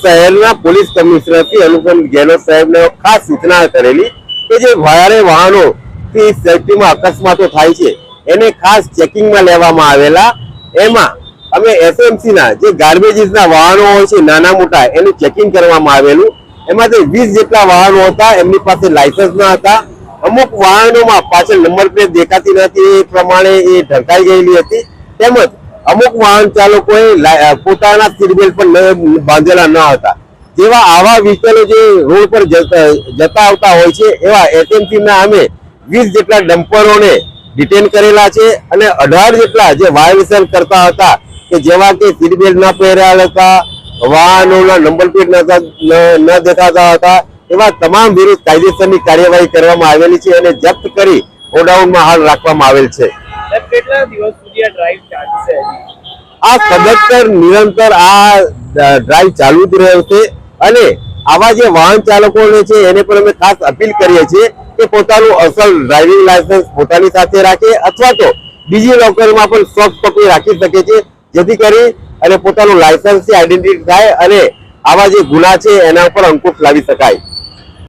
શહેરના police commissioner Shri Anupam Gehlot સાહેબને ખાસ સૂચના કરેલી કે જે ભારે વાહનો થી સેફટીમાં અકસ્માતો થાય છે, એને ખાસ ચેકિંગમાં લેવામાં આવેલા. એમાં અમે એસએમસી ના જે ગાર્બેજીસ ના વાહનો હોય છે, નાના મોટા, એનું ચેકિંગ કરવામાં આવેલું. એમાંથી વીસ જેટલા વાહનો હતા, એમની પાસે લાયસન્સ ના હતા. અમુક વાહનોમાં પાછળ નંબર પ્લેટ દેખાતી નથી, એ પ્રમાણે એ ઢંકાઈ ગયેલી હતી. તેમજ અમુક વાહન ચાલકોએ પોતાના સીટ બેલ્ટ પણ બાંધેલા ન હતા. જેવા આવા વ્હીકલો જે રોડ પર જતા આવતા હોય છે, એવા એસએમસી અમે વીસ જેટલા ડમ્પરોને ડિટેન કરેલા છે અને અઢાર જેટલા જે વાયોલેશન કરતા હતા કે જેવા કે સીટ બેલ્ટ ના પહેર્યા હતા, વાહનોના નંબર પ્લેટ ન- દેખાતા હતા, એવા તમામ વિરુદ્ધ કાયદેસરની કાર્યવાહી કરવામાં આવેલી છે અને જપ્ત કરી ગોડાઉનમાં હાલ રાખવામાં આવેલ છે. કેટલા દિવસ સુધી આ ડ્રાઈવ ચાલશે? આ સદંતર નિરંતર આ ડ્રાઈવ ચાલુ જ રહેશે અને આવા જે વાહન ચાલકોને છે, એને પણ અમે ખાસ અપીલ કરીએ છીએ કે પોતાનું અસલ ડ્રાઇવિંગ લાયસન્સ પોતાની સાથે રાખે અથવા તો બીજી લોકરમાં પણ સોફ્ટ કોપી રાખી શકે છે, જેથી કરી અને પોતાનું લાયસન્સથી આઈડેન્ટિટી થાય અને આવા જે ગુના છે, એના ઉપર અંકુશ લાવી શકાય.